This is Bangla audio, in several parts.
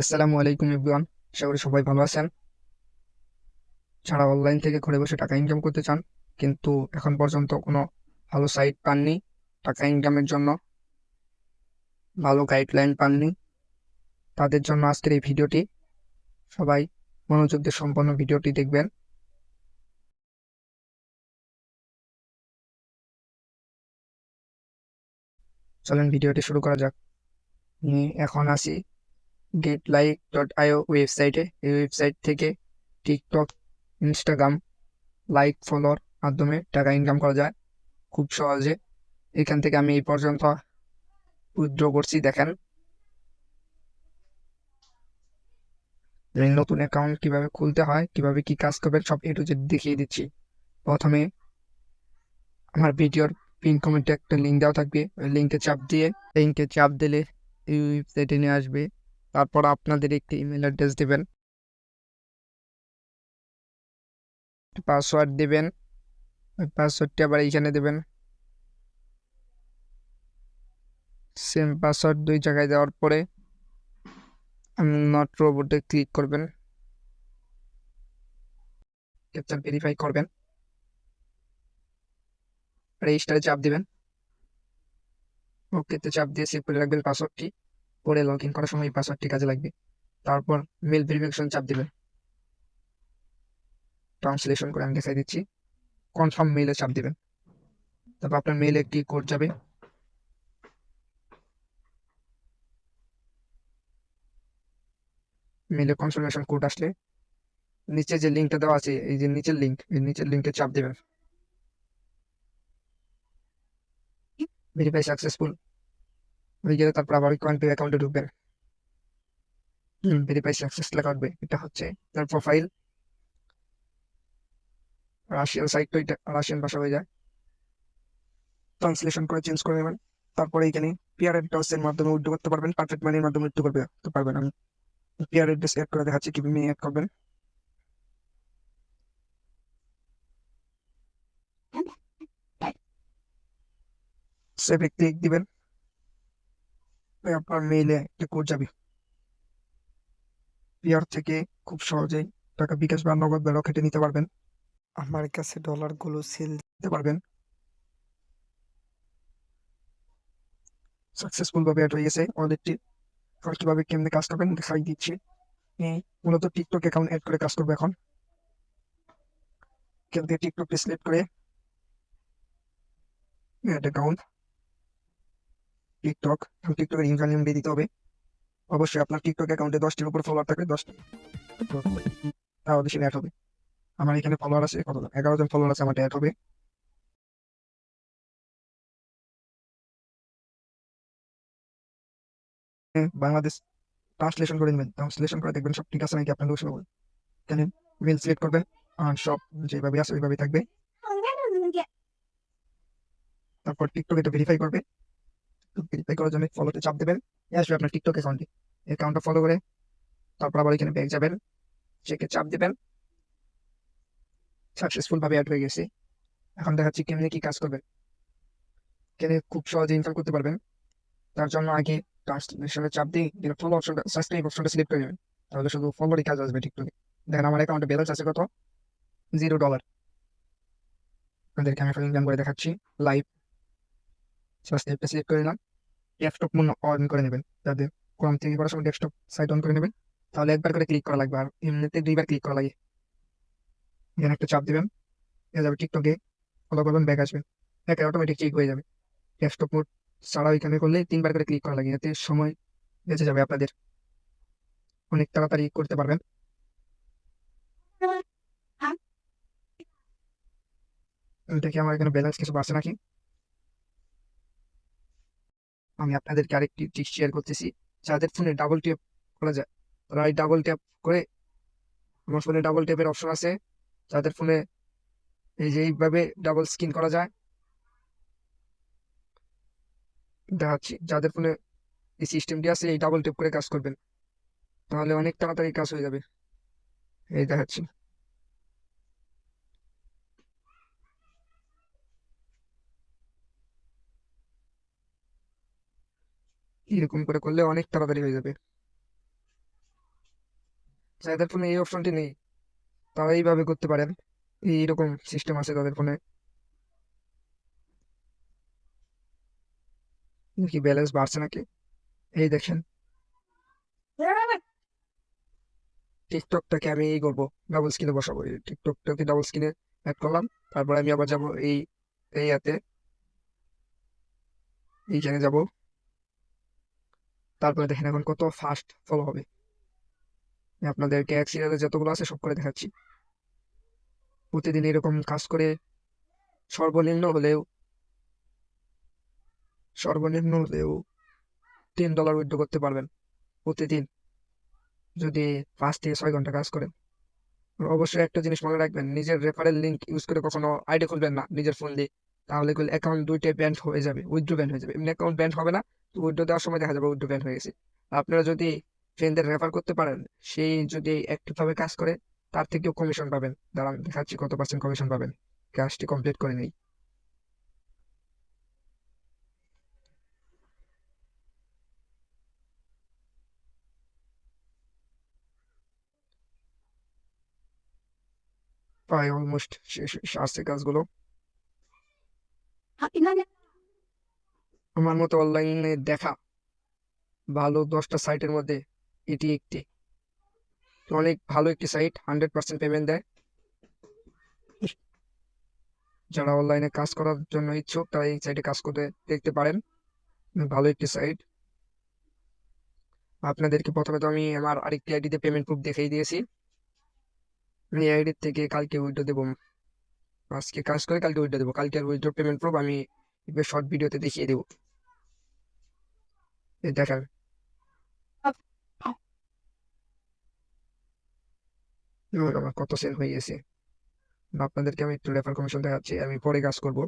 আসসালামু আলাইকুম এভরিওয়ান। আশা করি সবাই ভালো আছেন। যারা অনলাইন থেকে ঘরে বসে টাকা ইনকাম করতে চান, কিন্তু এখন পর্যন্ত কোনো ভালো সাইট পাননি, টাকা ইনকামের জন্য ভালো গাইডলাইন পাননি, তাদের জন্য আজকের এই ভিডিওটি। সবাই মনোযোগ দিয়ে সম্পূর্ণ ভিডিওটি দেখবেন। চলেন ভিডিওটি শুরু করা যাক। আমি এখন আসি গেট লাইক ডট আইও ওয়েবসাইটে এই ওয়েবসাইট থেকে টিকটক ইনস্টাগ্রাম লাইক ফলোর মাধ্যমে টাকা ইনকাম করা যায় খুব সহজে। এখান থেকে আমি এই পর্যন্ত উইথড্র করছি, দেখেন। নতুন অ্যাকাউন্ট কীভাবে খুলতে হয়, কীভাবে কি কাজ করবেন, সব এ টু জেড দেখিয়ে দিচ্ছি। প্রথমে আমার ভিডিওর পিন কমেন্টে একটা লিঙ্ক দেওয়া থাকবে, ওই লিঙ্কে চাপ দিয়ে লিঙ্কে চাপ দিলে এই ওয়েবসাইটে নিয়ে আসবে। তারপর আপনাদের একটি ইমেল অ্যাড্রেস দেবেন। পাসওয়ার্ড দেবেন। ওই পাসওয়ার্ডটি আবার এইখানে দেবেন। সেম পাসওয়ার্ড দুই জায়গায় দেওয়ার পরে নট রোবটে ক্লিক করবেন। ক্যাপচার ভেরিফাই করবেন। রেজিস্টারে চাপ দিবেন। ওকেতে চাপ দিয়ে সেভ করে রাখবেন পাসওয়ার্ডটি পরে লগ ইন করার সময় পাসওয়ার্ডটি কাজে লাগবে। তারপর মেল ভেরিফিকেশন চাপ দিবেন ট্রান্সলেশন করে আমি দেখাই দিচ্ছি। কনফার্ম মেইলে চাপ দিবেন তারপর আপনার মেইলে একটি কোড যাবে। মেলে কনফার্মেশন কোড আসলে নিচে যে লিঙ্কটা দেওয়া আছে, এই যে নিচের লিঙ্ক এই নিচের লিঙ্কে চাপ দেবেন ভেরিফাই সাকসেসফুল হয়ে গেলে তারপর আবার কয়েন পে অ্যাকাউন্টে ঢুকবেন হুম ভেরিফাই সাকসেস লেখা উঠবে। এটা হচ্ছে তার প্রোফাইল রাশিয়ান সাইট তো এটা রাশিয়ান ভাষা হয়ে যায়। ট্রান্সলেশন করে চেঞ্জ করে নেবেন। তারপরে এখানে পিয়ার অ্যাড্রেসের মাধ্যমে উইথড্র করতে পারবেন। পারফেক্ট মানির মাধ্যমে উইথড্র করতে পারবেন আমি পিয়ার অ্যাড্রেস অ্যাড করে দেখাচ্ছি, কীভাবে অ্যাড করবেন। সেভে ক্লিক দিবেন। আপনার মেইলে একটা কোড যাবে। পিয়ার থেকে খুব সহজেই টাকা বিকাশ বা নগদ বেরো কেটে নিতে পারবেন। আমার কাছে ডলারগুলো সেল দিতে পারবেন। সাকসেসফুল ভাবে অ্যাড হয়ে গেছে। ওয়ালেটটি এখন কীভাবে কেমনে কাজ করবেন দেখাই দিচ্ছি। মূলত টিকটক অ্যাকাউন্ট অ্যাড করে কাজ করব এখন। এখান থেকে টিকটকটি সিলেক্ট করে অ্যাড অ্যাকাউন্ট টিকটক টিকটকের ইউজার নেম দিয়ে দিতে হবে। অবশ্যই আপনার টিকটক অ্যাকাউন্টে দশটির উপর ফলোয়ার থাকবে দশটি। তাহলে সেটা অ্যাড হবে। আমার এখানে ফলোয়ার আছে কত? এগারো জন ফলোয়ার আছে আমার অ্যাড হবে। হ্যাঁ, বাংলাদেশ ট্রান্সলেশন করে নেবেন। ট্রান্সলেশন করে দেখবেন সব ঠিক আছে নাকি আপনার হবে। এখানে মেল সিলেক্ট করবেন আর সব যেভাবে আছে ওইভাবে থাকবে। তারপর টিকটক এটা ভেরিফাই করবে। ভেরিফাই ফলোতে চাপ দেবেন। আসবে আপনার টিকটক অ্যাকাউন্টে অ্যাকাউন্টটা ফলো করে তারপর আবার এখানে ব্যাগ যাবেন। চেকে চাপ দেবেন। সাকসেসফুল ভাবে অ্যাড হয়ে গেছে। এখন দেখাচ্ছি কেমনি কি কাজ করবেন। কেনে খুব সহজে ইনকাম করতে পারবেন। তার জন্য আগে ট্রান্সলেশনে চাপ দিয়ে ফলো অপশনটা সাবস্ক্রাইব অপশনটা সিলেক্ট করে নেবেন। তাহলে শুধু ফলোরই কাজ আসবে টিকটকে দেখেন আমার অ্যাকাউন্টে ব্যালেন্স আছে কত? জিরো ডলার আপনাদেরকে আমি এখন ইনকাম করে দেখাচ্ছি। লাইভ সাবস্ক্রাইবটা সিলেক্ট করে নিলাম ডেস্কটপ মন অন করে নেবেন। যাদের ক্রম থেকে করার সময় ডেস্কটপ সাইট অন করে নেবেন। তাহলে একবার করে ক্লিক করা লাগবে। আর এমনিতে দুইবার ক্লিক করা লাগে। এখানে একটা চাপ দিবেন। এ যাবে টিকটকে। ফলো করবেন ব্যাক আসবেন ব্যাকে অটোমেটিক চেক হয়ে যাবে। ডেস্কটপ মোড ছাড়াও এখানে করলে তিনবার করে ক্লিক করা লাগে। এতে সময় বেঁচে যাবে আপনাদের। অনেক তাড়াতাড়ি করতে পারবেন। দেখি আমার এখানে ব্যালেন্স কিছু বাড়ছে নাকি। আমি আপনাদেরকে আরেকটি ট্রিক শেয়ার করতেছি। যাদের ফোনে ডাবল ট্যাপ করা যায়, তারা এই ডাবল ট্যাপ করে আমার ফোনে ডাবল ট্যাপের অপশন আছে। যাদের ফোনে এই যে এইভাবে ডাবল স্ক্রিন করা যায়, দেখাচ্ছি। যাদের ফোনে এই সিস্টেমটি আছে, এই ডাবল ট্যাপ করে কাজ করবেন। তাহলে অনেক তাড়াতাড়ি কাজ হয়ে যাবে। এই দেখাচ্ছি। এরকম করে করলে অনেক তাড়াতাড়ি হয়ে যাবে। যাদের ফোনে এই অপশনটি নেই তারা এইভাবে করতে পারেন। এইরকম সিস্টেম আছে তাদের ফোনে কি ব্যালেন্স বাড়ছে নাকি? এই দেখেন। টিকটকটাকে আমি এই করব ডাবল স্ক্রিনে বসাবো। টিকটকটাকে ডাবল স্ক্রিনে অ্যাড করলাম, তারপর আমি আবার যাব এই এই হাতে এইখানে যাব। তারপরে দেখেন এখন কত ফাস্ট ফলো হবে। আপনাদেরকে এক সিরিয়ালে যতগুলো আছে সব করে দেখাচ্ছি। প্রতিদিন এরকম কাজ করে সর্বনিম্ন হলেও সর্বনিম্ন হলেও তিন ডলার উইথড্র করতে পারবেন প্রতিদিন। যদি পাঁচ থেকে ছয় ঘণ্টা কাজ করেন। অবশ্যই একটা জিনিস মনে রাখবেন, নিজের রেফারেল লিঙ্ক ইউজ করে কখনো আইডি খুলবেন না নিজের ফোন দিয়ে। তাহলে অ্যাকাউন্ট দুইটাই ব্যান্ড হয়ে যাবে উইথড্রো ব্যান্ড হয়ে যাবে। এমনি অ্যাকাউন্ট ব্যান্ড হবে না তো উইথড্রো দেওয়ার সময় দেখা যাবে উইথড্রো ব্যান্ড হয়ে গেছে। আপনারা যদি ফ্রেন্ডদের রেফার করতে পারেন সেই যদি অ্যাক্টিভভাবে কাজ করে, তার থেকেও কমিশন পাবেন। দাঁড়ান, দেখাচ্ছি কত পার্সেন্ট কমিশন পাবেন। কাজটি কমপ্লিট করে নেই। প্রায় অলমোস্ট শেষ আসছে কাজগুলো। আমার মতো অনলাইনে দেখা ভালো দশটা সাইটের মধ্যে এটি একটি। অনেক ভালো একটি সাইট হান্ড্রেড পার্সেন্ট পেমেন্ট দেয়। যারা অনলাইনে কাজ করার জন্য ইচ্ছুক, তারা এই সাইটে কাজ করতে দেখতে পারেন। ভালো একটি সাইট আপনাদেরকে প্রথমে তো আমি আমার আরেকটি আইডিতে পেমেন্ট প্রুফ দেখিয়ে দিয়েছি। এই আইডি থেকে কালকে উইড্রো দেবো। আজকে কাজ করে কালকে উইড্রো দেবো। কালকে উইড্রো পেমেন্ট প্রুফ আমি শর্ট ভিডিওতে দেখিয়ে দেবো। দেখেন আমার কত সেল হয়ে গেছে। আপনাদেরকে আমি একটু রেফার কমিশন দেখাচ্ছি, আমি পরে কাজ করব।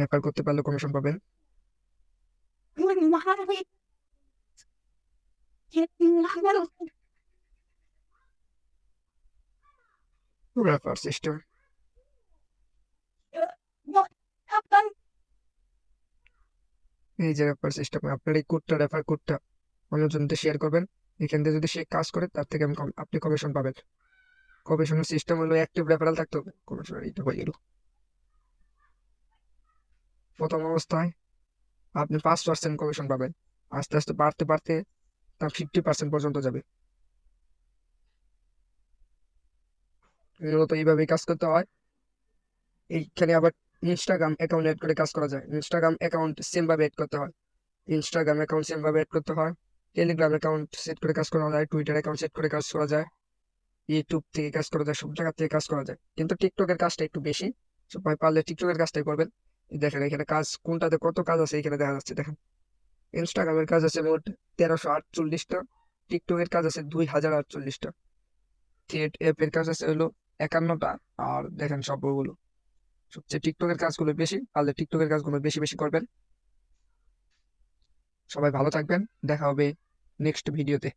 রেফার করতে পারলে কমিশন পাবেন। রেফার সিস্টেম এই যে রেফার সিস্টেম আপনার এই কোডটা রেফার কোডটা অন্যজনকে শেয়ার করবেন। এখান থেকে যদি সে কাজ করে, তার থেকে আমি আপনি কমিশন পাবেন। কমিশনের সিস্টেম হলো অ্যাক্টিভ রেফারেল থাকতে হবে। কমিশন এইটা হয়ে গেল। প্রথম অবস্থায় আপনি পাঁচ পার্সেন্ট কমিশন পাবেন। আস্তে আস্তে বাড়তে বাড়তে তার ফিফটি পার্সেন্ট পর্যন্ত যাবে। মূলত এইভাবেই কাজ করতে হয়। এইখানে আবার ইনস্টাগ্রাম অ্যাকাউন্ট অ্যাড করে কাজ করা যায়। ইনস্টাগ্রাম অ্যাকাউন্ট সেম ভাবে অ্যাড করতে হয়। ইনস্টাগ্রাম অ্যাকাউন্ট সেম ভাবে অ্যাড করতে হয়। টেলিগ্রাম অ্যাকাউন্ট সেট করে কাজ করা যায়। টুইটার অ্যাকাউন্ট সেট করে কাজ করা যায়। ইউটিউব থেকে কাজ করা যায়। সব জায়গা থেকে কাজ করা যায়। কিন্তু টিকটকের কাজটা একটু বেশি। সবাই পারলে টিকটকের কাজটাই করবেন। দেখেন, এখানে কাজ কোনটাতে কত কাজ আছে এখানে দেখা যাচ্ছে, দেখেন। ইনস্টাগ্রামের কাজ আছে মোট তেরোশো আটচল্লিশটা। টিকটকের কাজ আছে দুই হাজার আটচল্লিশটা। থিয়েট অ্যাপের কাজ আছে হলো একান্নটা। আর দেখেন সবগুলো। সবচেয়ে টিকটকের কাজগুলো বেশি, তাহলে টিকটকের কাজগুলো বেশি বেশি করবেন। সবাই ভালো থাকবেন, দেখা হবে নেক্সট ভিডিওতে